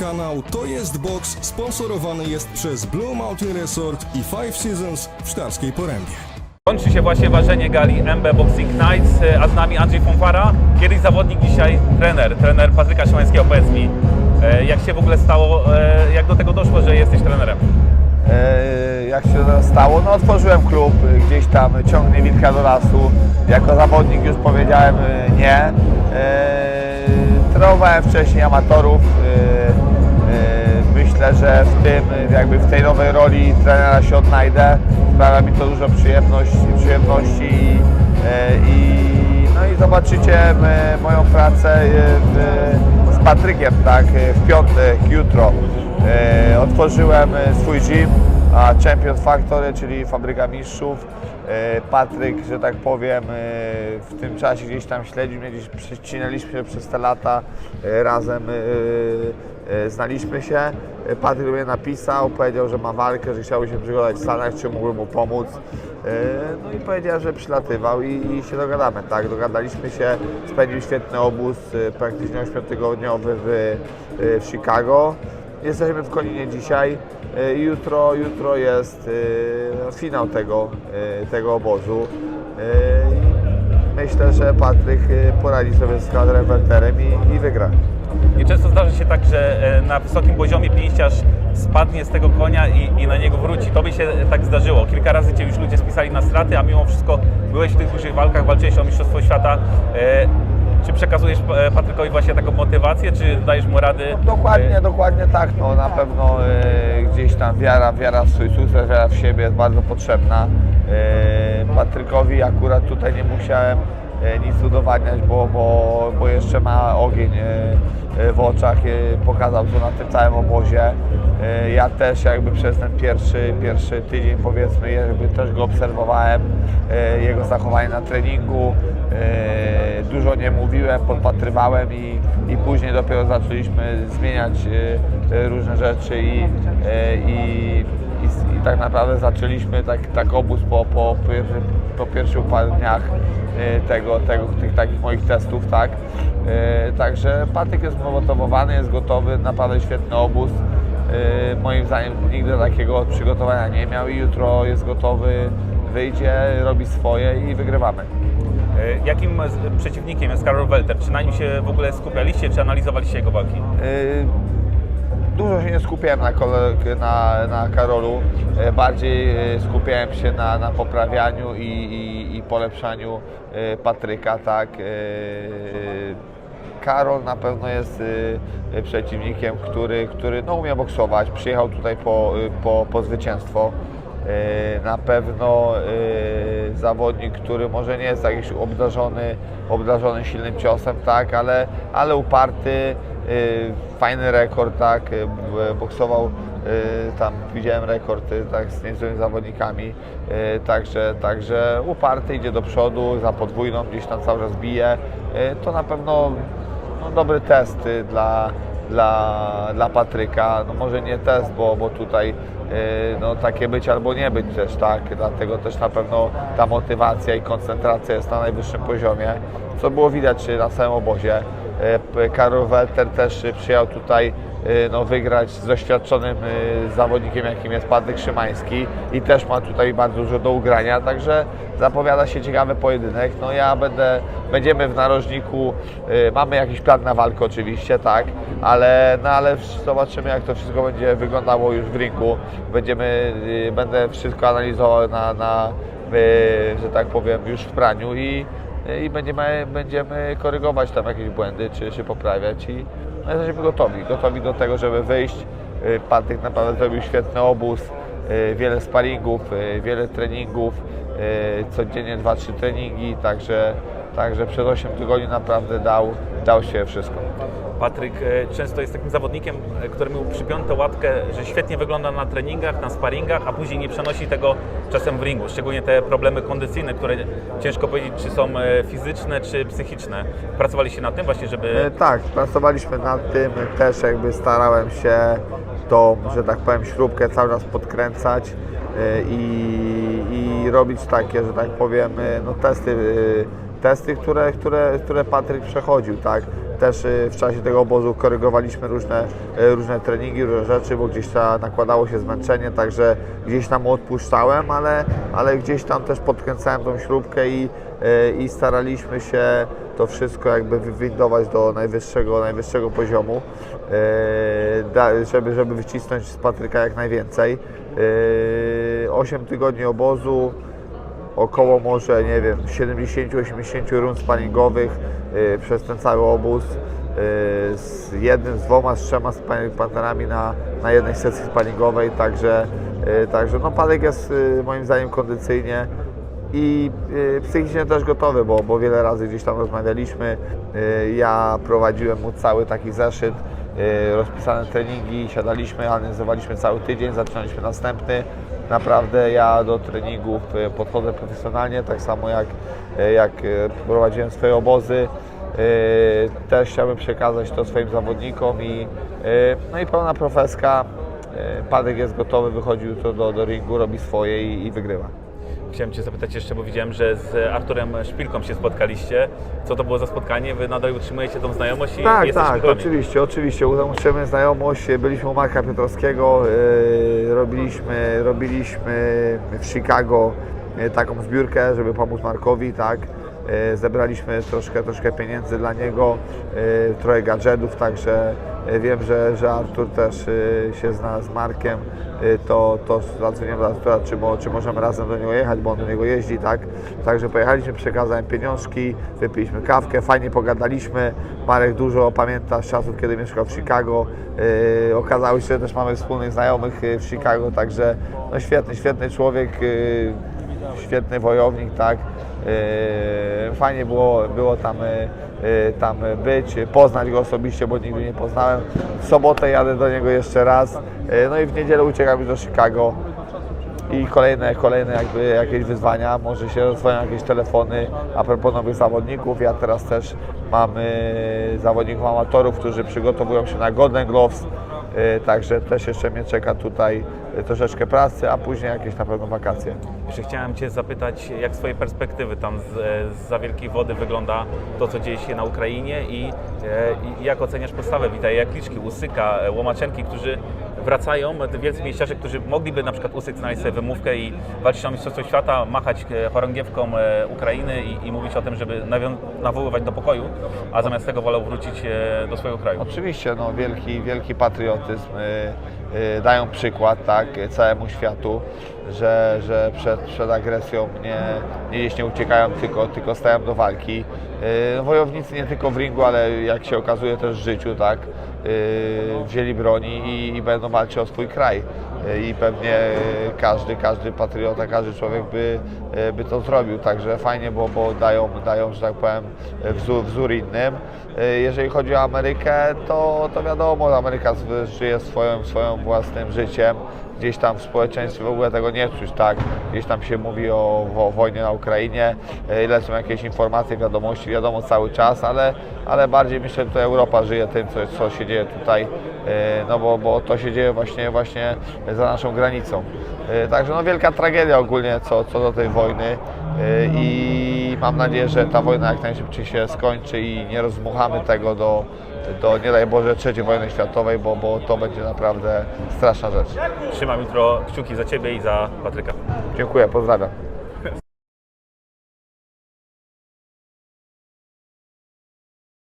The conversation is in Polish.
kanał To jest Box sponsorowany jest przez Blue Mountain Resort i Five Seasons w Sztarskiej Porębie. Kończy się właśnie ważenie gali MB Boxing Nights, a z nami Andrzej Fonfara, kiedyś zawodnik, dzisiaj trener, trener Patryka Szymańskiego. Powiedz mi, e, jak się w ogóle stało, e, jak do tego doszło, że jesteś trenerem? E, jak się to stało? No otworzyłem klub, e, gdzieś tam ciągnie wilka do lasu. Jako zawodnik już powiedziałem e, nie. Trenowałem wcześniej amatorów. E, e, Myślę, że w tym, jakby w tej nowej roli trenera się odnajdę. Sprawia mi to dużo przyjemności, przyjemności i, e, i, no i zobaczycie moją pracę w, z Patrykiem, tak, w piątek, jutro. Otworzyłem swój gym, a Champion Factory, czyli fabryka mistrzów. E, Patryk, że tak powiem, e, w tym czasie gdzieś tam śledził mnie, gdzieś przecinaliśmy się przez te lata e, razem. Znaliśmy się. Patryk mnie napisał, powiedział, że ma walkę, że chciałby się przygotować w Stanach, czy mógłbym mu pomóc. No i powiedział, że przylatywał i, i się dogadamy, tak? Dogadaliśmy się, spędził świetny obóz, praktycznie 8-tygodniowy w, w Chicago. Jesteśmy w Koninie dzisiaj. E, Jutro, jutro jest e, finał tego, e, tego obozu. Myślę, że Patryk poradzi sobie z kadrem Welterem i, i wygra. I często zdarza się tak, że na wysokim poziomie pięściarz spadnie z tego konia i, i na niego wróci. Tobie się tak zdarzyło. Kilka razy Cię już ludzie spisali na straty, a mimo wszystko byłeś w tych dużych walkach, walczyłeś o Mistrzostwo Świata. Czy przekazujesz e, Patrykowi właśnie taką motywację, czy dajesz mu rady? Dokładnie, E, dokładnie tak. No, na pewno e, gdzieś tam wiara, wiara w swój sukces, wiara w siebie jest bardzo potrzebna. E, Patrykowi akurat tutaj nie musiałem e, nic udowadniać, bo, bo, bo jeszcze ma ogień w oczach. Pokazał to na tym całym obozie. Ja też jakby przez ten pierwszy, pierwszy tydzień powiedzmy jakby też go obserwowałem, jego zachowanie na treningu. E, dużo nie mówiłem, podpatrywałem i, i później dopiero zaczęliśmy zmieniać e, e, różne rzeczy i, i, i, i tak naprawdę zaczęliśmy tak, tak obóz po, po, po pierwszych paru dniach tego, tego, tych takich moich testów, tak. Także Patryk jest motywowany, jest gotowy, naprawdę świetny obóz. Moim zdaniem nigdy takiego przygotowania nie miał i jutro jest gotowy, wyjdzie, robi swoje i wygrywamy. E, Jakim przeciwnikiem jest Karol Welter? Czy na nim się w ogóle skupialiście, czy analizowaliście jego walki? Y, Dużo się nie skupiałem na, na, na Karolu, y, bardziej skupiałem się na, na poprawianiu i, i, i polepszaniu Patryka, tak. Karol na pewno jest przeciwnikiem, który, który no, umie boksować, przyjechał tutaj po, po, po zwycięstwo. Y, Na pewno y, zawodnik, który może nie jest jakiś obdarzony, obdarzony silnym ciosem, tak, ale, ale uparty, y, fajny rekord, tak, boksował tam widziałem rekordy tak, z niezłymi zawodnikami, także, także uparty, idzie do przodu, za podwójną gdzieś tam cały czas bije, to na pewno no, dobry test dla, dla, dla Patryka. No, może nie test, bo, bo tutaj y, no, takie być albo nie być też, tak? Dlatego też na pewno ta motywacja i koncentracja jest na najwyższym poziomie, co było widać na całym obozie. Y, Karol Welter też przyjechał tutaj no, wygrać z doświadczonym y, zawodnikiem, jakim jest Patryk Szymański i też ma tutaj bardzo dużo do ugrania, także zapowiada się ciekawy pojedynek. No ja będę, będziemy w narożniku, y, mamy jakiś plan na walkę oczywiście, tak, ale, no, ale zobaczymy jak to wszystko będzie wyglądało już w ringu. Będziemy, y, będę wszystko analizował na, na y, że tak powiem, już w praniu i, i będziemy, będziemy korygować tam jakieś błędy, czy, czy poprawiać i no, jesteśmy gotowi, gotowi do tego, żeby wyjść. Y, Patryk naprawdę zrobił świetny obóz, y, wiele sparingów, y, wiele treningów, codziennie 2-3 treningi, także, także przez 8 tygodni naprawdę dał, dał się wszystko. Patryk e, często jest takim zawodnikiem, e, któremu przypiąto łatkę, że świetnie wygląda na treningach, na sparingach, a później nie przenosi tego czasem w ringu. Szczególnie te problemy kondycyjne, które ciężko powiedzieć, czy są e, fizyczne, czy psychiczne. Pracowaliście nad tym właśnie, żeby... Tak, pracowaliśmy nad tym, też jakby starałem się tą, że tak powiem, śrubkę cały czas podkręcać i, i robić takie, że tak powiem, no testy, testy które, które, które Patryk przechodził, tak. Też e, w czasie tego obozu korygowaliśmy różne, e, różne treningi, różne rzeczy, bo gdzieś tam nakładało się zmęczenie, także gdzieś tam odpuszczałem, ale, ale gdzieś tam też podkręcałem tą śrubkę i, e, i staraliśmy się to wszystko jakby wywindować do najwyższego, najwyższego poziomu, żeby, żeby wycisnąć z Patryka jak najwięcej. E, 8 tygodni obozu, około może, nie wiem, 70-80 rund sparingowych y, przez ten cały obóz y, z jednym, z dwoma, z trzema partnerami na, na jednej sesji sparingowej, także, y, także no Padek jest moim zdaniem kondycyjnie i psychicznie też gotowy, bo, bo wiele razy gdzieś tam rozmawialiśmy. Ja prowadziłem mu cały taki zeszyt, rozpisane treningi, siadaliśmy, analizowaliśmy cały tydzień, zaczynaliśmy następny. Naprawdę ja do treningów y, podchodzę profesjonalnie, tak samo jak, y, jak prowadziłem swoje obozy. Też chciałbym przekazać to swoim zawodnikom i, no i pełna profeska. Padek jest gotowy, wychodzi jutro do, do ringu, robi swoje i, i wygrywa. Chciałem Cię zapytać jeszcze, bo widziałem, że z Arturem Szpilką się spotkaliście. Co to było za spotkanie? Wy nadal utrzymujecie tą znajomość i Tak, jesteście tak, kumplami. oczywiście, oczywiście. Utrzymujemy znajomość. Byliśmy u Marka Piotrowskiego, yy, robiliśmy, robiliśmy w Chicago yy, taką zbiórkę, żeby pomóc Markowi, tak. Yy, zebraliśmy troszkę, troszkę pieniędzy dla niego, yy, trochę gadżetów, także yy, wiem, że, że Artur też się zna z Markiem, to, to zadzwoniłem do Artura, czy, czy możemy razem do niego jechać, bo on do niego jeździ, tak. Także pojechaliśmy, przekazałem pieniążki, wypiliśmy kawkę, fajnie pogadaliśmy. Marek dużo pamięta z czasów, kiedy mieszkał w Chicago. Okazało się, że też mamy wspólnych znajomych w Chicago, także no świetny, świetny człowiek, świetny wojownik, tak. Yy, fajnie było, było tam, yy, tam być, poznać go osobiście, bo nigdy nie poznałem. W sobotę jadę do niego jeszcze raz, yy, no i w niedzielę uciekam już do Chicago i kolejne, kolejne jakby jakieś wyzwania, może się rozwoją jakieś telefony a propos nowych zawodników. Ja teraz też mam zawodników amatorów, którzy przygotowują się na Golden Gloves, także też jeszcze mnie czeka tutaj y, troszeczkę pracy, a później jakieś na pewno wakacje. Jeszcze chciałem Cię zapytać, jak z Twojej perspektywy tam z, z za wielkiej wody wygląda to, co dzieje się na Ukrainie i, e, i jak oceniasz postawę Witaja Jakliczki, Usyka, e, Łomaczenki, którzy wracają, wielcy mieściarze, którzy mogliby na przykład Usyk znaleźć sobie wymówkę i walczyć o Mistrzostwo Świata, machać e, chorągiewką e, Ukrainy i, i mówić o tym, żeby nawoływać do pokoju, a zamiast tego wolał wrócić e, do swojego kraju. Oczywiście, no, wielki, wielki patriotyzm. Y, dają przykład tak, całemu światu, że, że przed, przed agresją nie, nie, gdzieś nie uciekają, tylko, tylko stają do walki. Y, wojownicy nie tylko w ringu, ale jak się okazuje też w życiu, tak, y, wzięli broni i, i będą walczyć o swój kraj. I pewnie każdy, każdy patriota, każdy człowiek by, y, by to zrobił. Także fajnie, bo, bo dają, dają, że tak powiem, wzór, wzór innym. Y, Jeżeli chodzi o Amerykę, to, to wiadomo, Ameryka żyje swoim, swoim własnym życiem. Gdzieś tam w społeczeństwie w ogóle tego nie czuć, tak? Gdzieś tam się mówi o, wo- wojnie na Ukrainie, y, lecą jakieś informacje, wiadomości, wiadomo cały czas, ale, ale bardziej myślę, że tutaj Europa żyje tym, co, co się dzieje tutaj, y, no bo, bo to się dzieje właśnie, właśnie za naszą granicą. Y, Także no wielka tragedia ogólnie co, co do tej wojny i mam nadzieję, że ta wojna jak najszybciej się skończy i nie rozmuchamy tego do, do nie daj Boże, trzeciej wojny światowej, bo, bo to będzie naprawdę straszna rzecz. Trzymam jutro kciuki za Ciebie i za Patryka. Dziękuję, pozdrawiam.